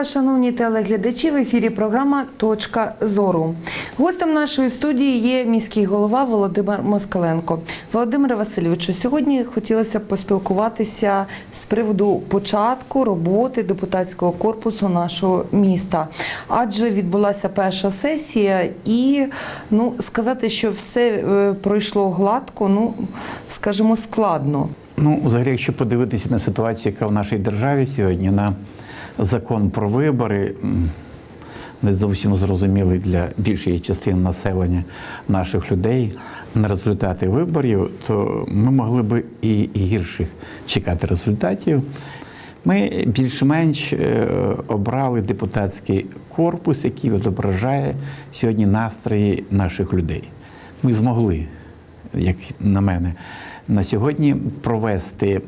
Вас, шановні телеглядачі. В ефірі програма Точка зору. Гостем нашої студії є міський голова Володимир Москаленко. Володимире Васильовичу, сьогодні хотілося поспілкуватися з приводу початку роботи депутатського корпусу нашого міста. Адже відбулася перша сесія, і ну сказати, що все е, пройшло гладко, ну скажімо, складно. Ну, взагалі, якщо подивитися на ситуацію, яка в нашій державі сьогодні, на закон про вибори, не зовсім зрозумілий для більшої частини населення наших людей на результати виборів, то ми могли би і, гірших чекати результатів. Ми більш-менш е, обрали депутатський корпус, який відображає сьогодні настрої наших людей. Ми змогли як на мене, на сьогодні провести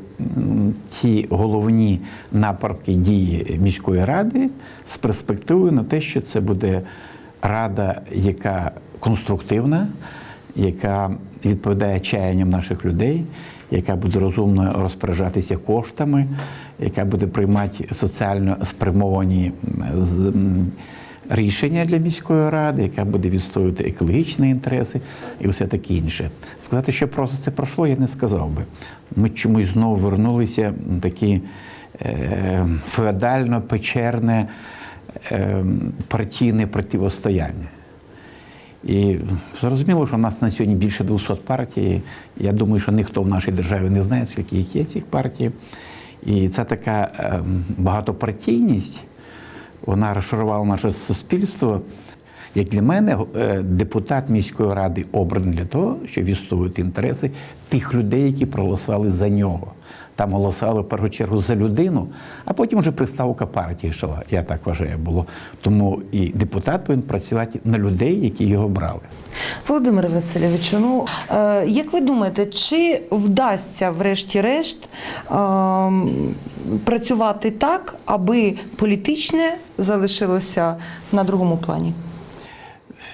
ті головні напрямки дії міської ради з перспективою на те, що це буде рада, яка конструктивна, яка відповідає чаянням наших людей, яка буде розумно розпоряджатися коштами, яка буде приймати соціально спрямовані рішення для міської ради, яка буде відстоювати екологічні інтереси і все таке інше. Сказати, що просто це пройшло, я не сказав би. Ми чомусь знову вернулися такі е, феодально-печерне е, партійне противостояння. І зрозуміло, що в нас на сьогодні більше 200 партій. Я думаю, що ніхто в нашій державі не знає, скільки їх є цих партій. І це така ем, багатопартійність, вона розшарувала наше суспільство. Як для мене, е, депутат міської ради обраний для того, щоб відстоювати інтереси тих людей, які проголосували за нього. Там голосували в першу чергу за людину, а потім вже приставка партії йшла. Я так вважаю, було. Тому і депутат повинен працювати на людей, які його брали. Володимире Васильовичу, ну е, як ви думаєте, чи вдасться врешті-решт е, працювати так, аби політичне залишилося на другому плані?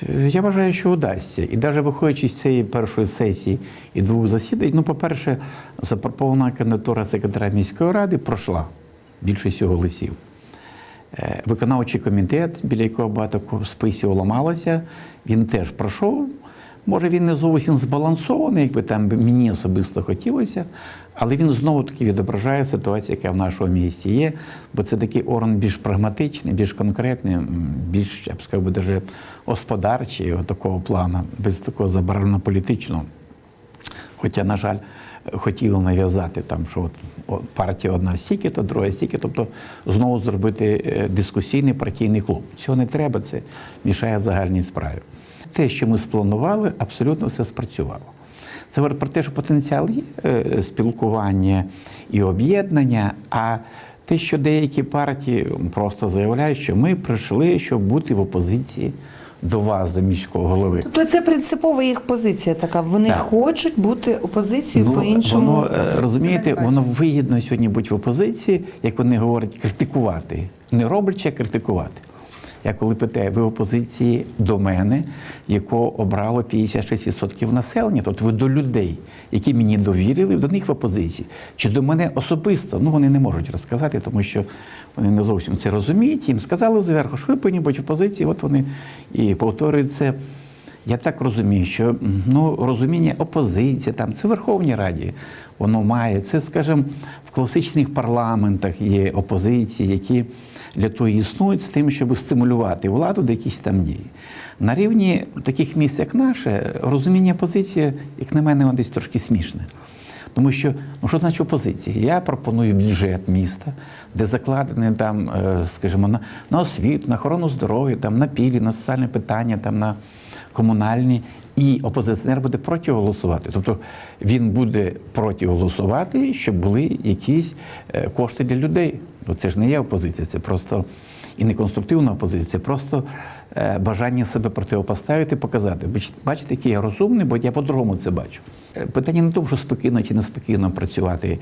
Я вважаю, що вдасться. І навіть виходячи з цієї першої сесії і двох засідань, ну, по-перше, запропонована кандидатура секретаря міської ради пройшла більшістю голосів. Е, Виконавчий комітет, біля якого багато списів ламалося, він теж пройшов. Може, він не зовсім збалансований, якби там мені особисто хотілося, але він знову таки відображає ситуацію, яка в нашому місті є, бо це такий орган більш прагматичний, більш конкретний, більш, я б сказав, би, даже господарчий такого плану, без такого забарвлено політичного. Хоча, на жаль, хотіли нав'язати там, що от партія одна стільки, то друга стільки, тобто знову зробити е, дискусійний партійний клуб. Цього не треба, це мішає загальній справі. Те, що ми спланували, абсолютно все спрацювало. Це говорить про те, що потенціал є е, спілкування і об'єднання, а те, що деякі партії просто заявляють, що ми прийшли, щоб бути в опозиції до вас, до міського голови. Тобто це принципова їх позиція така. Вони Так. хочуть бути опозицією по-іншому. Воно, е, розумієте, воно вигідно сьогодні бути в опозиції, як вони говорять, критикувати. Не роблячи, а критикувати. Я коли питаю, ви опозиції до мене, якого обрало 56% населення, тобто ви до людей, які мені довірили, до них в опозиції. Чи до мене особисто? Ну вони не можуть розказати, тому що вони не зовсім це розуміють. Їм сказали зверху, що ви повинні бути в опозиції, от вони і повторюють це. Я так розумію, що ну, розуміння опозиції, там, це в Верховній Раді, воно має. Це, скажімо, в класичних парламентах є опозиції, які для того існують з тим, щоб стимулювати владу до якихось там дій. На рівні таких місць, як наше, розуміння опозиції, як на мене, воно десь трошки смішне. Тому що, ну що значить опозиція? Я пропоную бюджет міста, де закладені там, е, скажімо, на, на освіту, на охорону здоров'я, там, на пілі, на соціальні питання, там, на комунальні. І опозиціонер буде проти голосувати. Тобто він буде проти голосувати, щоб були якісь е, кошти для людей. Бо це ж не є опозиція, це просто і не конструктивна опозиція, це просто е, бажання себе противопоставити, показати. Бачите, який я розумний, бо я по-другому це бачу. Е, Питання не в тому, що спокійно чи неспокійно працювати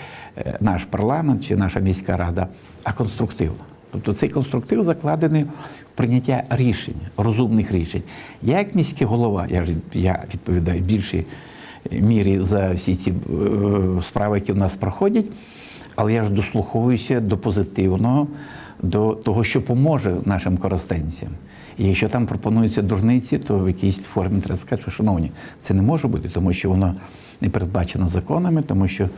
наш парламент чи наша міська рада, а конструктивно. Тобто цей конструктив закладений в прийняття рішень, розумних рішень. Я як міський голова, я, я відповідаю в більшій мірі за всі ці е, справи, які в нас проходять. Але я ж дослуховуюся до позитивного, до того, що поможе нашим коростенцям. І якщо там пропонуються дурниці, то в якійсь формі треба сказати, що шановні, це не може бути, тому що воно не передбачено законами, тому що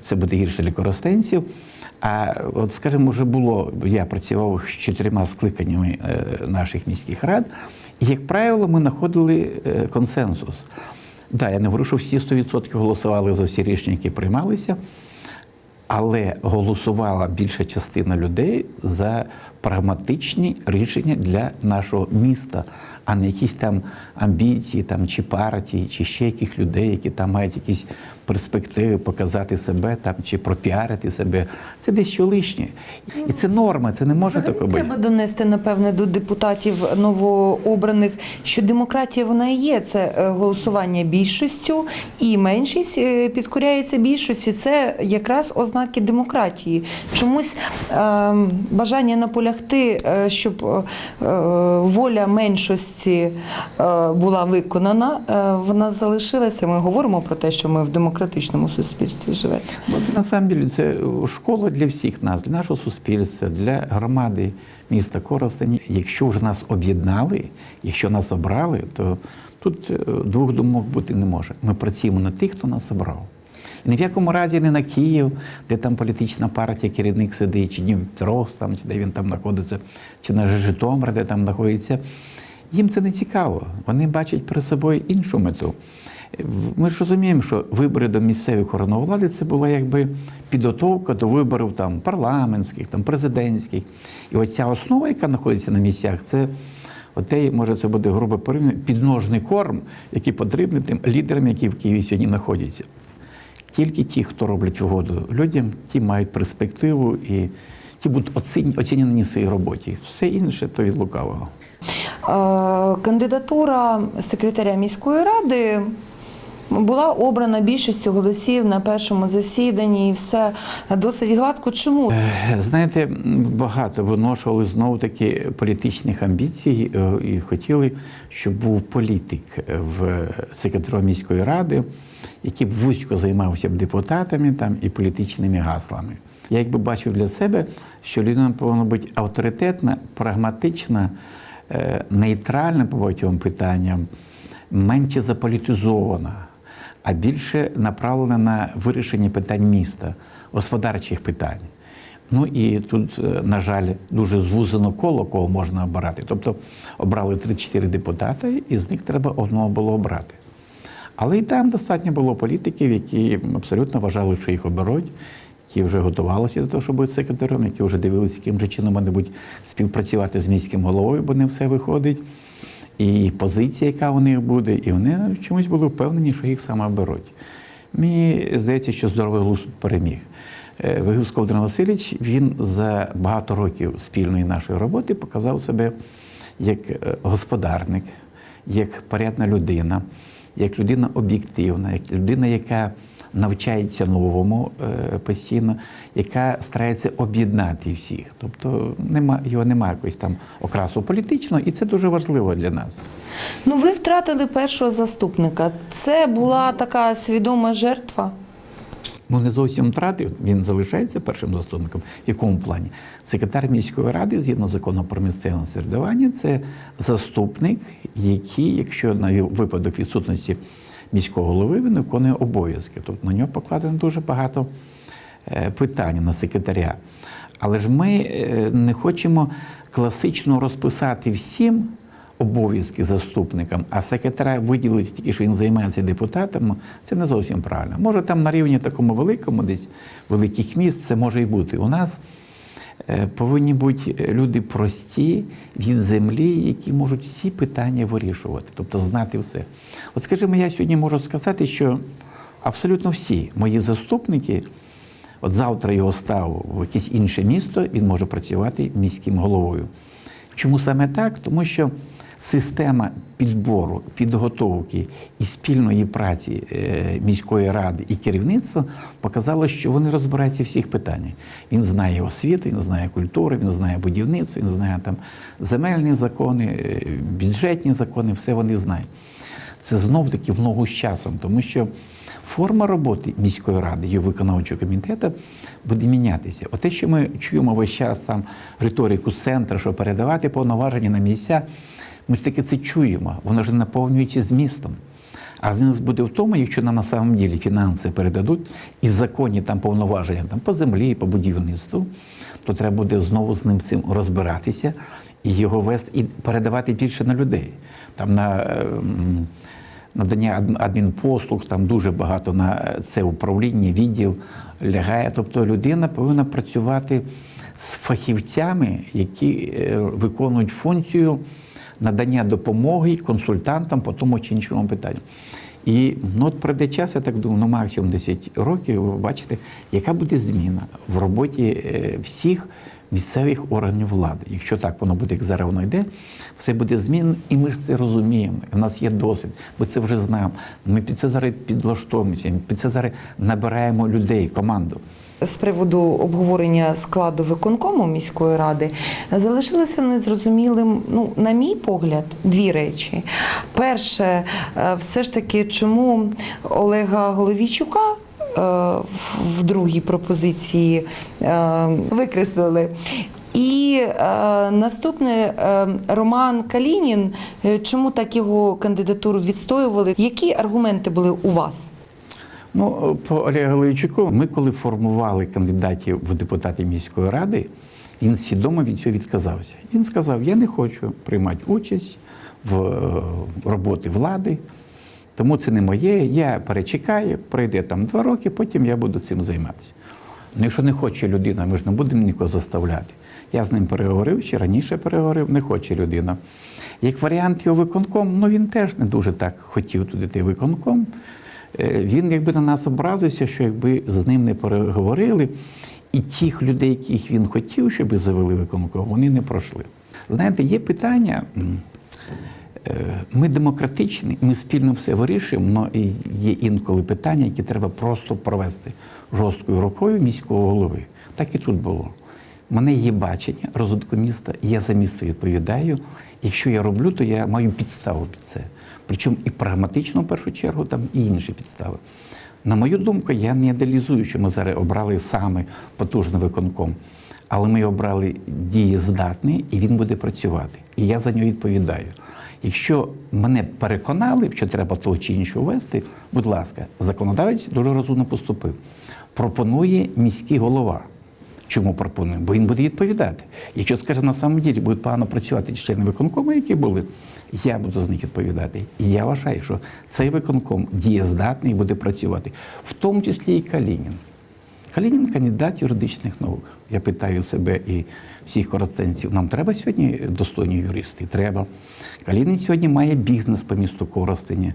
це буде гірше для коростенців. А от, скажімо, вже було, я працював з чотирма скликаннями е, наших міських рад, і, як правило, ми знаходили е, консенсус. Да, я не говорю, що всі 100% голосували за всі рішення, які приймалися, але голосувала більша частина людей за прагматичні рішення для нашого міста, а не якісь там амбіції, там, чи партії, чи ще яких людей, які там мають якісь перспективи показати себе там, чи пропіарити себе. Це десь що лишнє. І це норма, це не може Взагалі таке бути. Треба донести, напевне, до депутатів новообраних, що демократія вона і є. Це е, голосування більшістю, і меншість е, підкоряється більшості. Це якраз ознаки демократії. Чомусь е, бажання наполягти, е, щоб е, воля меншості е, була виконана, е, вона залишилася. Ми говоримо про те, що ми в демократичному суспільстві живемо. Це на це школа для всіх нас, для нашого суспільства, для громади міста Коростені. Якщо вже нас об'єднали, якщо нас обрали, то тут е, двох думок бути не може. Ми працюємо на тих, хто нас обрав. Ні в якому разі не на Київ, де там політична партія, керівник сидить, чи Дніпро, там, чи де він там знаходиться, чи на Житомир, де там знаходиться. Їм це не цікаво. Вони бачать перед собою іншу мету. Ми ж розуміємо, що вибори до місцевих органів влади це була якби підготовка до виборів там парламентських, там президентських. І оця основа, яка знаходиться на місцях, це отей, може, це буде грубо порівняно, підножний корм, який потрібний тим лідерам, які в Києві сьогодні знаходяться. Тільки ті, хто роблять угоду людям, ті мають перспективу і ті будуть оцінені, в своїй роботі. Все інше то від лукавого. Е, Кандидатура секретаря міської ради була обрана більшістю голосів на першому засіданні, і все досить гладко. Чому? Е, Знаєте, багато виношували знову таки політичних амбіцій е, і хотіли, щоб був політик в секретарі міської ради, який б вузько займався б депутатами там і політичними гаслами. Я якби бачив для себе, що людина повинна бути авторитетна, прагматична, нейтральна по багатьом питанням, менше заполітизована а більше направлена на вирішення питань міста, господарчих питань. Ну і тут, е, на жаль, дуже звузено коло, кого можна обирати. Тобто обрали 34 депутати, і з них треба одного було обрати. Але і там достатньо було політиків, які абсолютно вважали, що їх оберуть, які вже готувалися до того, щоб бути секретарем, які вже дивилися, яким же чином вони будуть співпрацювати з міським головою, бо не все виходить. І позиція, яка у них буде, і вони чомусь були впевнені, що їх саме беруть. Мені здається, що здоровий глузд переміг. Е, Вигузко Володимир Васильович він за багато років спільної нашої роботи показав себе як е, господарник, як порядна людина, як людина об'єктивна, як людина, яка навчається новому е, постійно, яка старається об'єднати всіх. Тобто нема, його немає якось там окрасу політичного, і це дуже важливо для нас. Ну, ви втратили першого заступника. Це була така свідома жертва. Ну, не зовсім втратив, він залишається першим заступником. В якому плані? Секретар міської ради, згідно закону про місцеве самоврядування, це заступник, який, якщо на випадок відсутності міського голови, він виконує обов'язки. Тобто на нього покладено дуже багато е, питань на секретаря. Але ж ми е, не хочемо класично розписати всім обов'язки заступникам, а секретаря виділити тільки, що він займається депутатом, це не зовсім правильно. Може, там на рівні такому великому, десь великих міст, це може і бути. У нас повинні бути люди прості від землі, які можуть всі питання вирішувати, тобто знати все. От скажімо, я сьогодні можу сказати, що абсолютно всі мої заступники. От завтра його став в якесь інше місто, він може працювати міським головою. Чому саме так? Тому що система підбору, підготовки і спільної праці е, міської ради і керівництва показала, що вони розбираються в всіх питаннях. Він знає освіту, він знає культуру, він знає будівництво, він знає там земельні закони, е, бюджетні закони, все вони знають. Це знов таки в ногу з часом, тому що форма роботи міської ради і виконавчого комітету буде мінятися. Оте, що ми чуємо весь час там риторику центру, що передавати повноваження на місця, ми ж таки це чуємо, воно ж наповнюється змістом. А зміст буде в тому, якщо нам на самом ділі фінанси передадуть і законні там повноваження там, по землі, по будівництву, то треба буде знову з ним цим розбиратися і його вести, і передавати більше на людей. Там на ем, надання адмінпослуг, там дуже багато на це управління, відділ лягає. Тобто людина повинна працювати з фахівцями, які е, виконують функцію надання допомоги консультантам по тому чи іншому питанню. І ну, от прийде час, я так думаю, ну максимум 10 років, ви бачите, яка буде зміна в роботі е, всіх місцевих органів влади. Якщо так воно буде, як зараз воно йде, все буде змінено, і ми ж це розуміємо. У нас є досвід, ми це вже знаємо. Ми під це зараз підлаштовуємося, під це зараз набираємо людей, команду. З приводу обговорення складу виконкому міської ради залишилося незрозумілим, ну, на мій погляд, дві речі. Перше, е, все ж таки, чому Олега Головійчука е, в- другій пропозиції е, викреслили. І е, наступне Роман Калінін. Чому так його кандидатуру відстоювали? Які аргументи були у вас? Ну, по Олегу Левчуку, ми коли формували кандидатів в депутати міської ради, він свідомо від цього відказався. Він сказав: я не хочу приймати участь в е, роботі влади, тому це не моє. Я перечекаю, пройде там два роки, потім я буду цим займатися. Ну, якщо не хоче людина, ми ж не будемо нікого заставляти. Я з ним переговорив, ще раніше переговорив, не хоче людина. Як варіант його виконком, ну він теж не дуже так хотів туди йти виконком. Е, Він якби на нас образився, що якби з ним не переговорили, і тих людей, яких він хотів, щоб завели виконком, вони не пройшли. Знаєте, є питання. е, Ми демократичні, ми спільно все вирішуємо, але є інколи питання, які треба просто провести жорсткою рукою міського голови. Так і тут було. У мене є бачення розвитку міста, я за місто відповідаю. Якщо я роблю, то я маю підставу під це. Причому і прагматично, в першу чергу, там і інші підстави. На мою думку, я не ідеалізую, що ми зараз обрали саме потужний виконком, але ми обрали дієздатний, і він буде працювати. І я за нього відповідаю. Якщо мене переконали, що треба того чи іншого ввести, будь ласка, законодавець дуже розумно поступив. Пропонує міський голова. Чому пропонує? Бо він буде відповідати. Якщо скаже, на самом ділі будуть погано працювати члени виконкому, які були, я буду з них відповідати. І я вважаю, що цей виконком дієздатний буде працювати, в тому числі і Калінін. Калінін кандидат юридичних наук. Я питаю себе і всіх коростенців, нам треба сьогодні достойні юристи? Треба. Калінін сьогодні має бізнес по місту Коростені.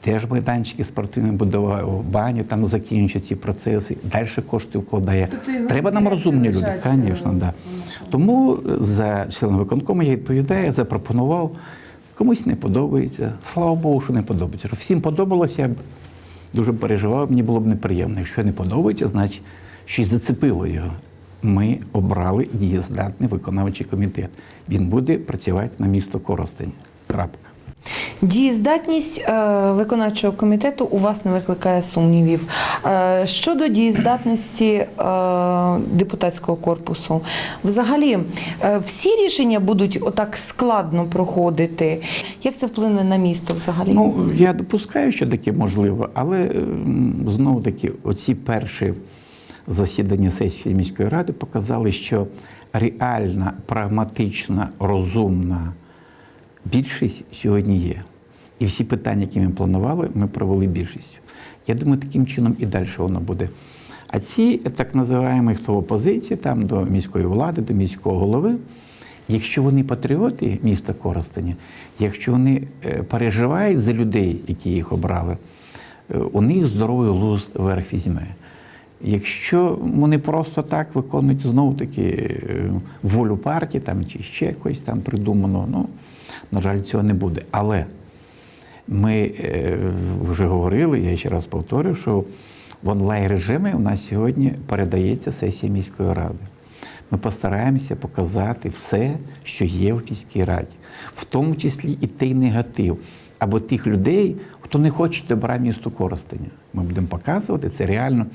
Теж майданчики спортивні будував, баню там закінчує ці процеси, далі кошти вкладає. Тобто Треба нам розумні люди, звісно, е, да. Тому за членом виконкому я відповідаю, запропонував. Комусь не подобається. Слава Богу, що не подобається. Всім подобалося, я б дуже переживав, мені було б неприємно. Якщо не подобається, значить щось зацепило його. Ми обрали дієздатний виконавчий комітет. Він буде працювати на місто Коростень. Крапка. Дієздатність е, виконавчого комітету у вас не викликає сумнівів. Е, щодо дієздатності е, депутатського корпусу, взагалі всі рішення будуть отак складно проходити. Як це вплине на місто взагалі? Ну, я допускаю, що таке можливо, але знову таки, оці перші засідання сесії міської ради показали, що реальна, прагматична, розумна більшість сьогодні є. І всі питання, які ми планували, ми провели більшістю. Я думаю, таким чином і далі воно буде. А ці так називаємо, хто в опозиції, там до міської влади, до міського голови, якщо вони патріоти міста Коростеня, якщо вони е, переживають за людей, які їх обрали, е, у них здоровий глузд верх візьме. Якщо вони просто так виконують знову таки е, волю партії там, чи ще якось там придумано, ну, на жаль, цього не буде. Але ми е, вже говорили, я ще раз повторю, що в онлайн режимі у нас сьогодні передається сесія міської ради. Ми постараємося показати все, що є в міській раді, в тому числі і той негатив або тих людей, хто не хоче добра місту Коростеня. Ми будемо показувати це реально.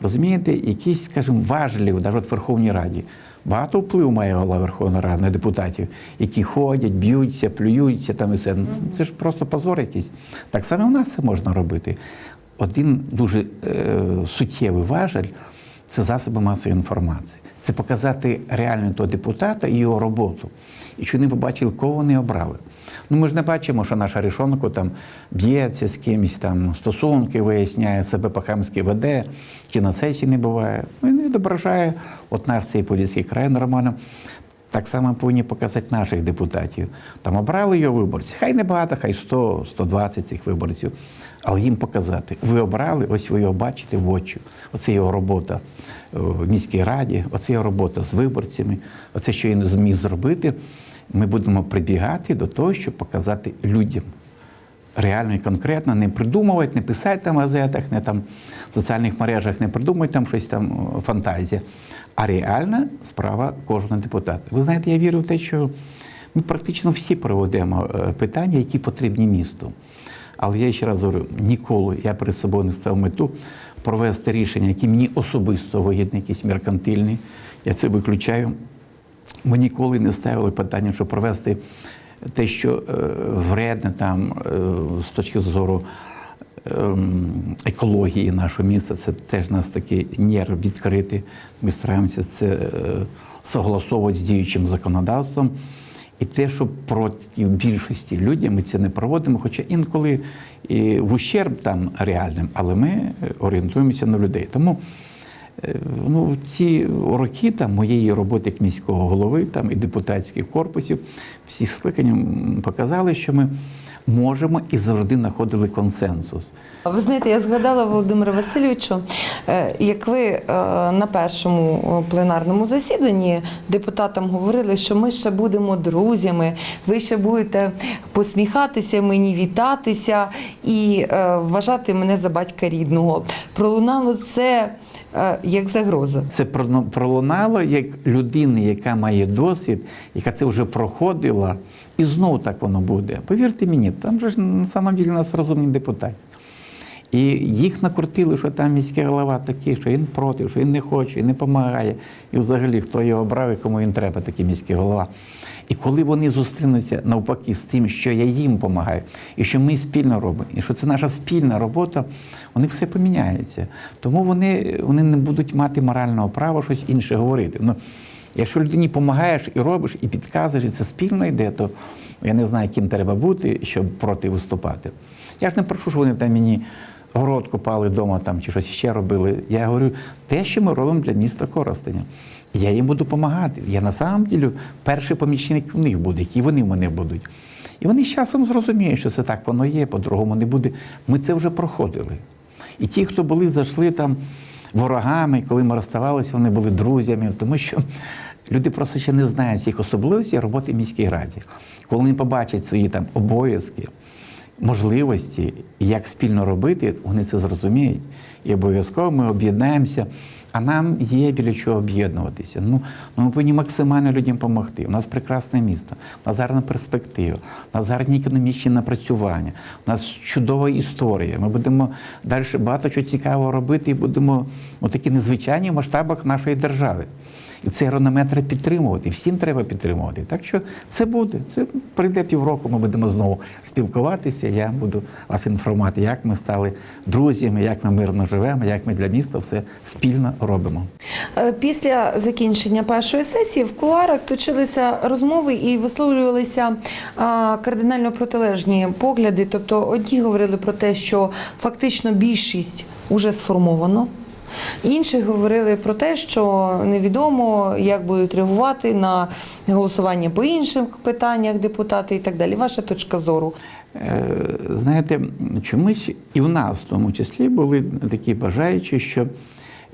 Розумієте, якісь, скажімо, важливі, навіть в Верховній Раді. Багато впливу має голова Верховної Ради на депутатів, які ходять, б'ються, плюються там і все. Ну, Це ж просто позор якийсь. Так само в нас це можна робити. Один дуже е, суттєвий важель це засоби масової інформації. Це показати реально того депутата і його роботу. І що вони побачили, кого вони обрали. Ну ми ж не бачимо, що наша Рішонко там б'ється з кимось, там стосунки виясняє, себе по-хамськи веде, чи не буває. Ну, Він відображає от наш цей поліцький край нормально. Так само повинні показати наших депутатів. Там обрали його виборці. Хай не багато, хай 100, 120 цих виборців. Але їм показати. Ви обрали, ось ви його бачите в очі. Оце його робота в міській раді, оце його робота з виборцями, оце, що він зміг зробити. Ми будемо прибігати до того, щоб показати людям реально і конкретно, не придумувати, не писати там в газетах, не там в соціальних мережах, не придумувати там щось там фантазія, а реальна справа кожного депутата. Ви знаєте, я вірю в те, що ми практично всі проведемо е, питання, які потрібні місту. Але я ще раз говорю, ніколи я перед собою не став мету провести рішення, які мені особисто вигідні, якісь меркантильні. Я це виключаю. Ми ніколи не ставили питання, щоб провести те, що е, вредне там е, з точки зору ем, екології нашого міста, це теж нас такий нерв відкритий. Ми стараємося це е, согласовувати з діючим законодавством. І те, що проти більшості людей ми це не проводимо, хоча інколи і в ущерб там реальним, але ми орієнтуємося на людей. Тому Ну, ці роки там, моєї роботи як міського голови там, і депутатських корпусів, всіх скликань показали, що ми можемо і завжди знаходили консенсус. Ви знаєте, я згадала Володимира Васильовичу, е, як ви е, на першому е, пленарному засіданні депутатам говорили, що ми ще будемо друзями, ви ще будете посміхатися, мені вітатися і е, вважати мене за батька рідного. Пролунало це е, як загроза. Це пролунало як людини, яка має досвід, яка це вже проходила, і знову так воно буде. Повірте мені, там же ж на самом у нас розумні депутати. І їх накрутили, що там міський голова такий, що він проти, що він не хоче, він не допомагає. І взагалі, хто його обрав і кому він треба, такий міський голова. І коли вони зустрінуться навпаки з тим, що я їм допомагаю, і що ми спільно робимо, і що це наша спільна робота, вони все поміняється. Тому вони, вони не будуть мати морального права щось інше говорити. Ну, Якщо людині допомагаєш і робиш, і підказуєш, і це спільно йде, то я не знаю, ким треба бути, щоб проти виступати. Я ж не прошу, щоб вони там мені город копали вдома там, чи щось ще робили. Я говорю, те, що ми робимо для міста Коростеня. Я їм буду допомагати. Я на самом ділі перший помічник у них буде, які вони в мене будуть. І вони з часом зрозуміють, що це так воно є, по-другому не буде. Ми це вже проходили. І ті, хто були, зайшли там ворогами, коли ми розставалися, вони були друзями, тому що люди просто ще не знають всіх особливостей роботи в міській раді. Коли вони побачать свої там обов'язки, можливості, як спільно робити, вони це зрозуміють. І обов'язково ми об'єднаємося. А нам є біля чого об'єднуватися. Ну, ну ми повинні максимально людям допомогти. У нас прекрасне місто, у нас гарна перспектива, у нас гарні економічні напрацювання, у нас чудова історія. Ми будемо далі багато чого цікавого робити і будемо ну, такі незвичайні масштабах нашої держави. І цей рономет треба підтримувати, всім треба підтримувати. Так що це буде. Це прийде півроку, ми будемо знову спілкуватися. Я буду вас інформувати, як ми стали друзями, як ми мирно живемо, як ми для міста все спільно робимо. Е, Після закінчення першої сесії в кулуарах точилися розмови і висловлювалися кардинально протилежні погляди. Тобто одні говорили про те, що фактично більшість уже сформовано. Інші говорили про те, що невідомо, як будуть реагувати на голосування по інших питаннях депутати і так далі. Ваша точка зору. Е, Знаєте, чомусь і в нас в тому числі були такі бажаючі, що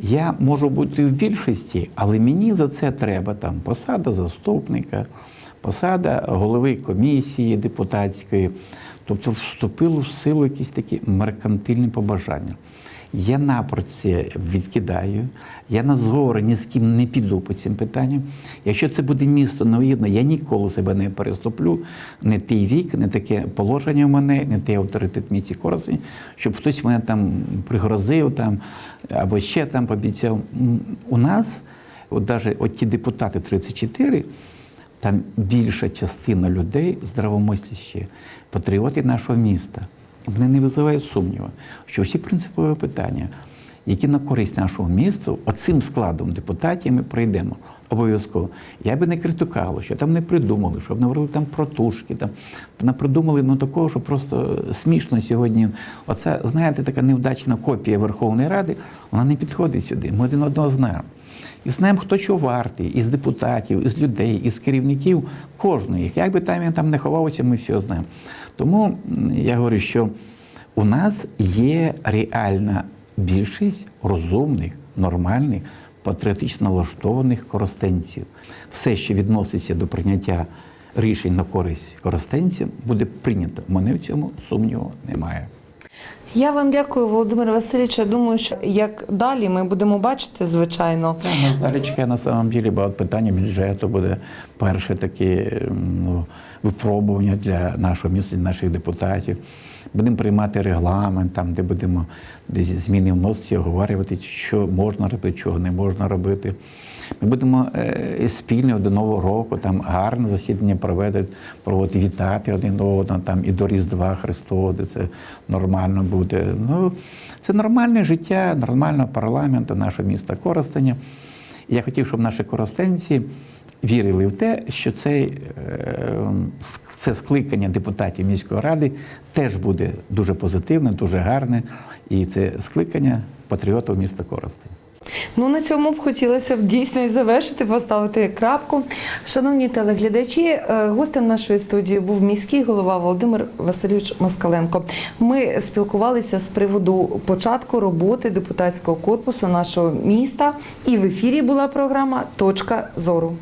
я можу бути в більшості, але мені за це треба там посада заступника, посада голови комісії депутатської. Тобто вступило в силу якісь такі меркантильні побажання. Я напроці відкидаю, я на зговори ні з ким не піду по цим питанням. Якщо це буде місто неугідне, я ніколи себе не переступлю. Не той вік, не таке положення в мене, не той авторитет в місті Коростені, щоб хтось мене там пригрозив там, або ще там пообіцяв. У нас, от навіть от ті депутати 34, там більша частина людей здравомислящі, патріоти нашого міста. Вони не визивають сумніву, що всі принципові питання, які на користь нашого місту, оцим складом депутатів ми пройдемо обов'язково. Я би не критикував, що там не придумали, щоб не там про тушки, там не придумали ну такого, що просто смішно сьогодні. Оце, знаєте, така невдачна копія Верховної Ради, вона не підходить сюди. Ми один одного знаємо. І знаємо, хто чого вартий, із депутатів, із людей, із керівників, кожного їх. Як би там він там не ховався, ми все знаємо. Тому я говорю, що у нас є реальна більшість розумних, нормальних, патріотично налаштованих коростенців. Все, що відноситься до прийняття рішень на користь коростенцям, буде прийнято. Мене в цьому сумніву немає. Я вам дякую, Володимир Васильович. Я думаю, що як далі ми будемо бачити, звичайно. Далі чекає на самом ділі багато питання бюджету буде перше таке ну, випробування для нашого міста, наших депутатів. Будемо приймати регламент, там, де будемо десь зміни вносити, оговорювати, що можна робити, чого не можна робити. Ми будемо е, спільно до Нового року там гарне засідання проведати, проводити, вітати один одного там і до Різдва Христового, де це нормально буде. Ну, це нормальне життя, нормального парламенту нашого міста Коростеня. Я хотів, щоб наші коростенці вірили в те, що цей, е, це скликання депутатів міської ради теж буде дуже позитивне, дуже гарне. І це скликання патріотів міста Коростень. Ну на цьому б хотілося б дійсно і завершити, поставити крапку. Шановні телеглядачі, е, гостем нашої студії був міський голова Володимир Васильович Москаленко. Ми спілкувалися з приводу початку роботи депутатського корпусу нашого міста, і в ефірі була програма Точка зору.